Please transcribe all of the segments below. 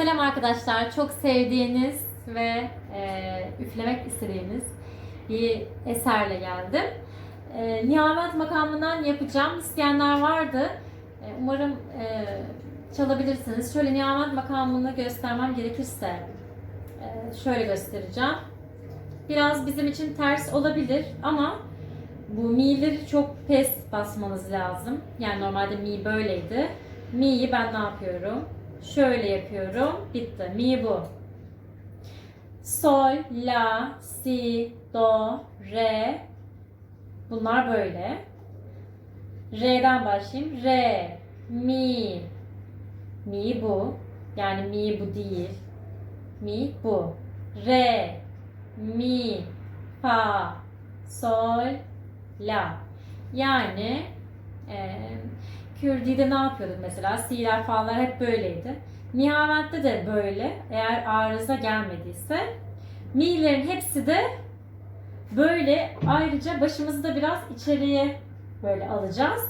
Selam arkadaşlar. Çok sevdiğiniz ve e, üflemek istediğiniz bir eserle geldim. E, Nihamet makamından yapacağım. İsteyenler vardı. E, umarım e, çalabilirsiniz. Şöyle Nihamet makamını göstermem gerekirse e, şöyle göstereceğim. Biraz bizim için ters olabilir ama bu mi'leri çok pes basmanız lazım. Yani normalde mi böyleydi. Mi'yi ben ne yapıyorum? Şöyle yapıyorum. Bitti. Mi bu. Sol, la, si, do, re. Bunlar böyle. Re'den başlayayım. Re, mi. Mi bu. Yani mi bu değil. Mi bu. Re, mi, fa, sol, la. Yani e, Kürdi'de ne yapıyorduk mesela? Si'ler falar hep böyleydi. Nihamet'te de böyle. Eğer arıza gelmediyse. Mi'lerin hepsi de böyle. Ayrıca başımızı da biraz içeriye böyle alacağız.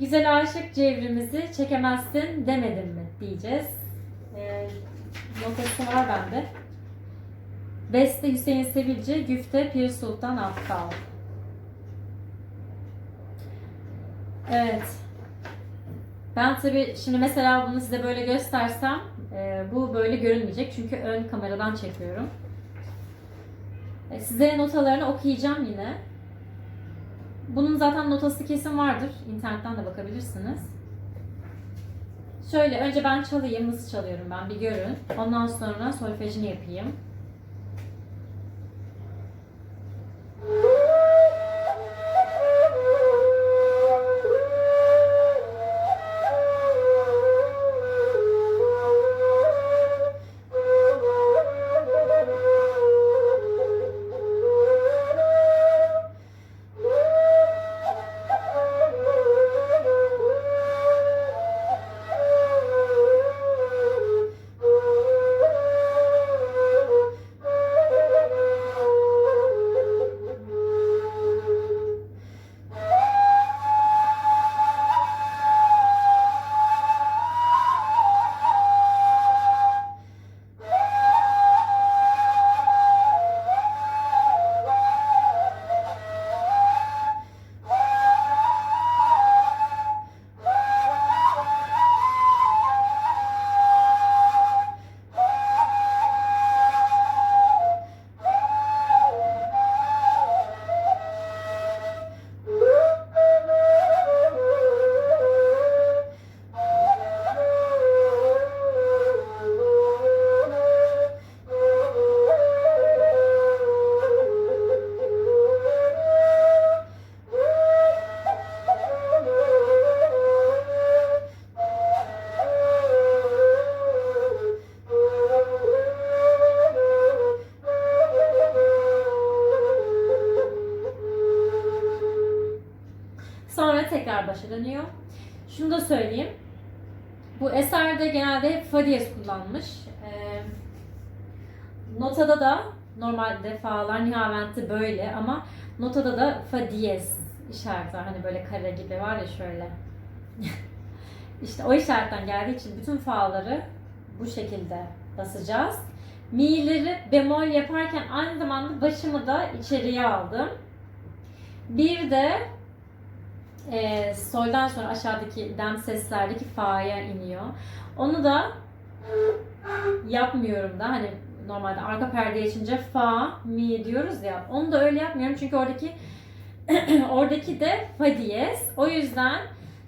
Güzel aşık cevrimizi çekemezsin demedim mi diyeceğiz. E, notası var bende. Beste Hüseyin Sevilci, Güfte Pir Sultan Affal. Evet. Ben tabii şimdi mesela bunu size böyle göstersem e, bu böyle görünmeyecek çünkü ön kameradan çekiyorum. E, size notalarını okuyacağım yine. Bunun zaten notası kesin vardır. İnternetten de bakabilirsiniz. Şöyle önce ben çalayım. Nasıl çalıyorum ben bir görün. Ondan sonra solfejini yapayım. Dönüyor. Şunu da söyleyeyim. Bu eserde genelde fa diyez kullanmış. Ee, notada da normalde fa'lar nihaventi böyle ama notada da fa diyez işareti var. Hani böyle kare gibi var ya şöyle. işte o işaretten geldiği için bütün fa'ları bu şekilde basacağız. Mi'leri bemol yaparken aynı zamanda başımı da içeriye aldım. Bir de e, soldan sonra aşağıdaki dem seslerdeki fa'ya iniyor. Onu da yapmıyorum da hani normalde arka perde içince fa mi diyoruz ya. Onu da öyle yapmıyorum çünkü oradaki oradaki de fa diyez. O yüzden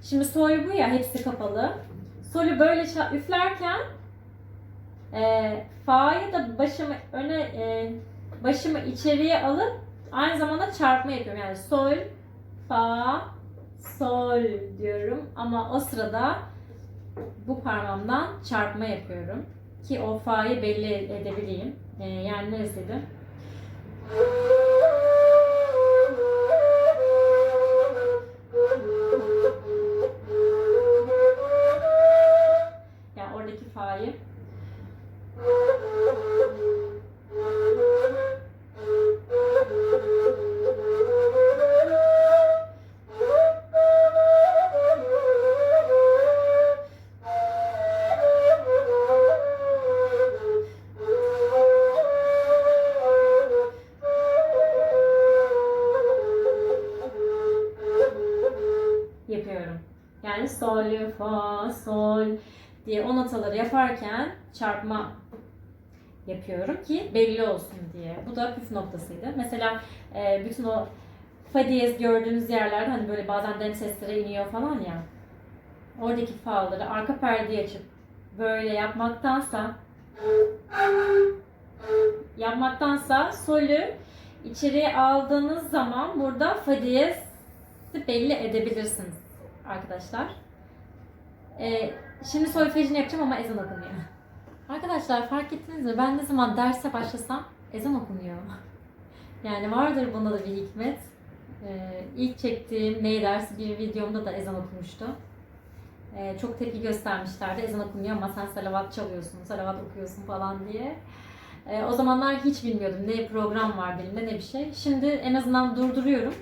şimdi sol bu ya hepsi kapalı. Solü böyle üflerken e, fa'yı da başımı öne e, başımı içeriye alıp aynı zamanda çarpma yapıyorum. Yani sol fa sol diyorum ama o sırada bu parmağımdan çarpma yapıyorum ki o fa'yı belli edebileyim. Ee, yani neresiydi? Yani oradaki fa'yı yani sol, fa, sol diye o notaları yaparken çarpma yapıyorum ki belli olsun diye. Bu da püf noktasıydı. Mesela e, bütün o fa diyez gördüğünüz yerlerde hani böyle bazen dem sesleri iniyor falan ya. Oradaki fa'ları arka perdeyi açıp böyle yapmaktansa yapmaktansa solü içeriye aldığınız zaman burada fa diyezi belli edebilirsiniz arkadaşlar. Ee, şimdi solfejini yapacağım ama ezan okunuyor. Arkadaşlar fark ettiniz mi? Ben ne zaman derse başlasam ezan okunuyor. Yani vardır bunda da bir hikmet. Ee, ilk çektiğim ney dersi bir videomda da ezan okumuştu. Ee, çok tepki göstermişlerdi. Ezan okunuyor ama sen salavat çalıyorsun, salavat okuyorsun falan diye. Ee, o zamanlar hiç bilmiyordum ne program var dilimde ne bir şey. Şimdi en azından durduruyorum.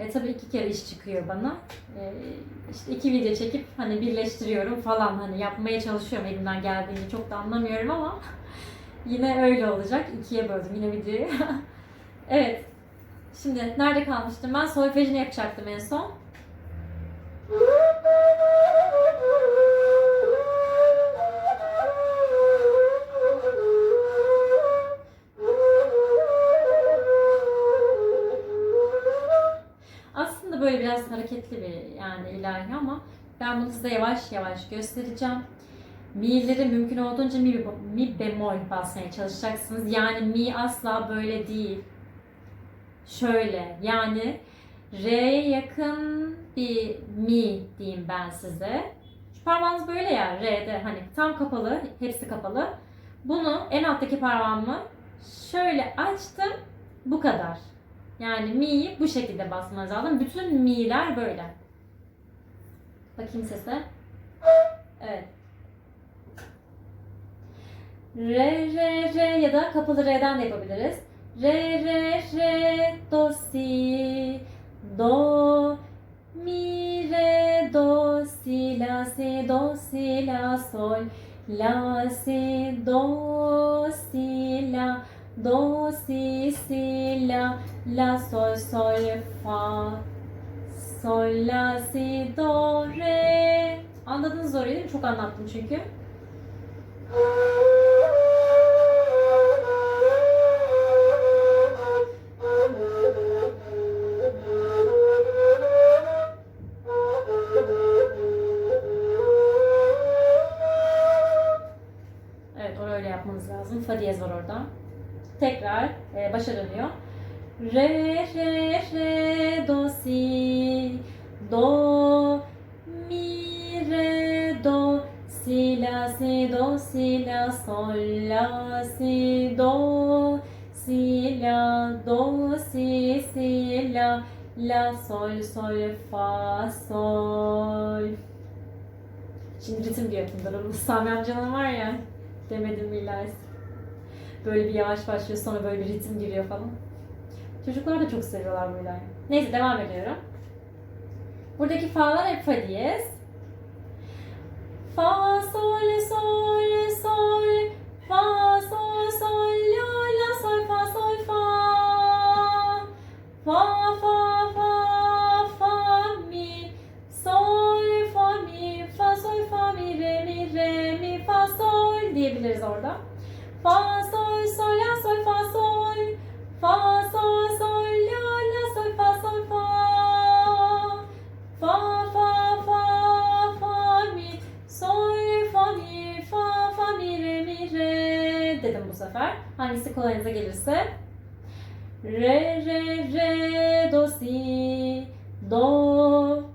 E, tabii iki kere iş çıkıyor bana. E, işte iki video çekip hani birleştiriyorum falan hani yapmaya çalışıyorum elimden geldiğini çok da anlamıyorum ama yine öyle olacak. İkiye böldüm yine videoyu. evet. Şimdi nerede kalmıştım ben? Solfejini yapacaktım en son. Biraz hareketli bir yani ilahi ama ben bunu size yavaş yavaş göstereceğim. Mi'leri mümkün olduğunca mi, mi bemol basmaya çalışacaksınız. Yani mi asla böyle değil. Şöyle yani Re'ye yakın bir mi diyeyim ben size. Şu parmağınız böyle ya Re'de hani tam kapalı, hepsi kapalı. Bunu en alttaki parmağımı şöyle açtım. Bu kadar. Yani mi'yi bu şekilde basmanız lazım. Bütün mi'ler böyle. Bakayım sese. Evet. Re, re, re ya da kapalı re'den de yapabiliriz. Re, re, re, do, si, do, mi, re, do, si, la, si, do, si, la, sol, la, si, do, si, la, do, si, si, la, la, sol, sol, fa, sol, la, si, do, re. Anladınız orayı değil mi? Çok anlattım çünkü. Başa dönüyor. Re, re, re, do, si, do, mi, re, do, si, la, si, do, si, la, sol, la, si, do, si, la, do, si, si, la, la, sol, sol, fa, sol. Şimdi ritim diyor Pınar'ın. Sami amcanın var ya, demedim billahi. Böyle bir yavaş başlıyor sonra böyle bir ritim giriyor falan. Çocuklar da çok seviyorlar böyle. Neyse devam ediyorum. Buradaki fa'lar hep fa diyez. Fa, sol, sol, sol, fa, sol, sol, la, la, sol, fa, sol, fa. Fa, fa, fa, fa, mi, sol, fa, mi, fa, sol, fa, mi, re, mi, re, mi, fa, sol diyebiliriz orada. Fa, sol, sol, la, sol, fa, sol. Fa, sol, sol, la, la, sol, fa, sol, fa. Fa, fa, fa, fa, mi, sol, fa, mi, fa, fa, mi, re, mi, re dedim bu sefer. Hangisi kolayınıza gelirse. Re, re, re, do, si, do,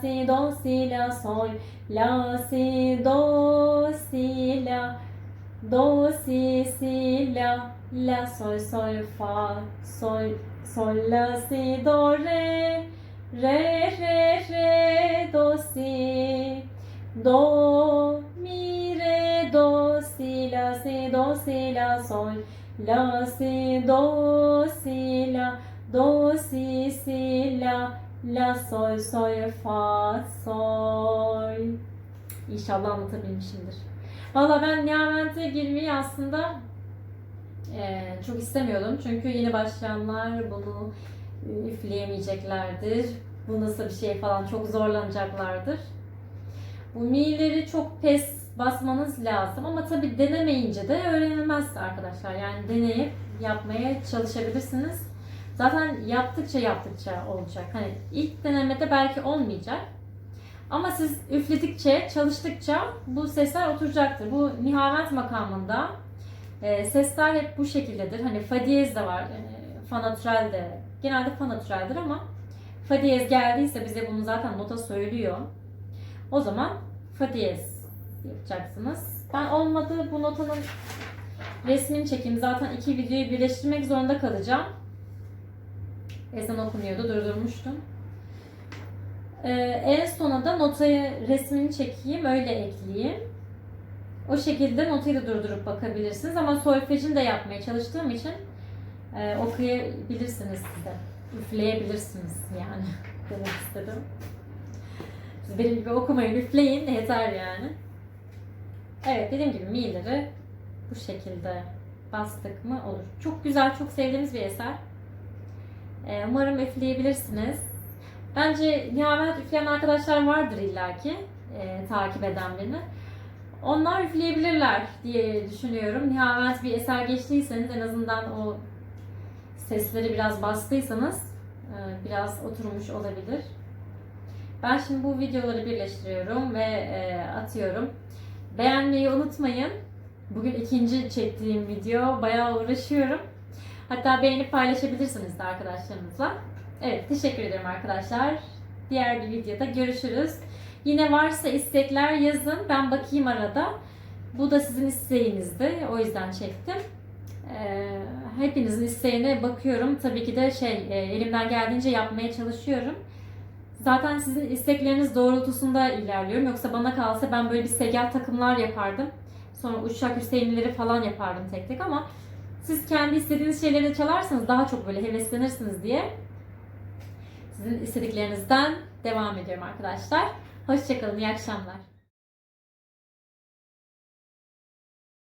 si, do, si, la, sol, la, si, do, si, la, do, si, si, la, la, sol, sol, fa, sol, sol, la, si, do, re, re, re, re, do, si, do, mi, re, do, si, la, si, do, si, la, sol, la, si, do, si, la, do, si, si, la, la, sol, sol, fa, sol. İnşallah anlatabilmişimdir. Valla ben Nihavent'e girmeyi aslında eee, çok istemiyordum. Çünkü yeni başlayanlar bunu üfleyemeyeceklerdir. bu nasıl bir şey falan çok zorlanacaklardır. Bu mi'leri çok pes basmanız lazım ama tabi denemeyince de öğrenilmez arkadaşlar. Yani deneyip yapmaya çalışabilirsiniz. Zaten yaptıkça yaptıkça olacak. Hani ilk denemede belki olmayacak. Ama siz üfledikçe, çalıştıkça bu sesler oturacaktır. Bu nihavent makamında e, sesler hep bu şekildedir. Hani fa diyez de var, e, fa natürel de. Genelde fa ama fa diyez geldiyse bize bunu zaten nota söylüyor. O zaman fa diyez yapacaksınız. Ben olmadı bu notanın resmini çekeyim. Zaten iki videoyu birleştirmek zorunda kalacağım. Ezan okunuyordu, durdurmuştum. Ee, en sona da notayı resmini çekeyim, öyle ekleyeyim. O şekilde notayı da durdurup bakabilirsiniz ama solfejini de yapmaya çalıştığım için e, okuyabilirsiniz siz de. Üfleyebilirsiniz yani. Demek istedim. Siz benim gibi okumayın, üfleyin yeter yani. Evet dediğim gibi mi'leri bu şekilde bastık mı olur. Çok güzel, çok sevdiğimiz bir eser. Ee, umarım üfleyebilirsiniz. Bence nihavet üfleyen arkadaşlar vardır illaki e, takip eden beni. Onlar üfleyebilirler diye düşünüyorum. Nihavet bir eser geçtiyseniz en azından o sesleri biraz bastıysanız e, biraz oturmuş olabilir. Ben şimdi bu videoları birleştiriyorum ve e, atıyorum. Beğenmeyi unutmayın. Bugün ikinci çektiğim video. Bayağı uğraşıyorum. Hatta beğenip paylaşabilirsiniz de arkadaşlarınızla. Evet teşekkür ederim arkadaşlar. Diğer bir videoda görüşürüz. Yine varsa istekler yazın. Ben bakayım arada. Bu da sizin isteğinizdi. O yüzden çektim. Ee, hepinizin isteğine bakıyorum. Tabii ki de şey e, elimden geldiğince yapmaya çalışıyorum. Zaten sizin istekleriniz doğrultusunda ilerliyorum. Yoksa bana kalsa ben böyle bir segel takımlar yapardım. Sonra uçak Hüseyinleri falan yapardım tek tek ama siz kendi istediğiniz şeyleri de çalarsanız daha çok böyle heveslenirsiniz diye sizin istediklerinizden devam ediyorum arkadaşlar. Hoşçakalın, iyi akşamlar.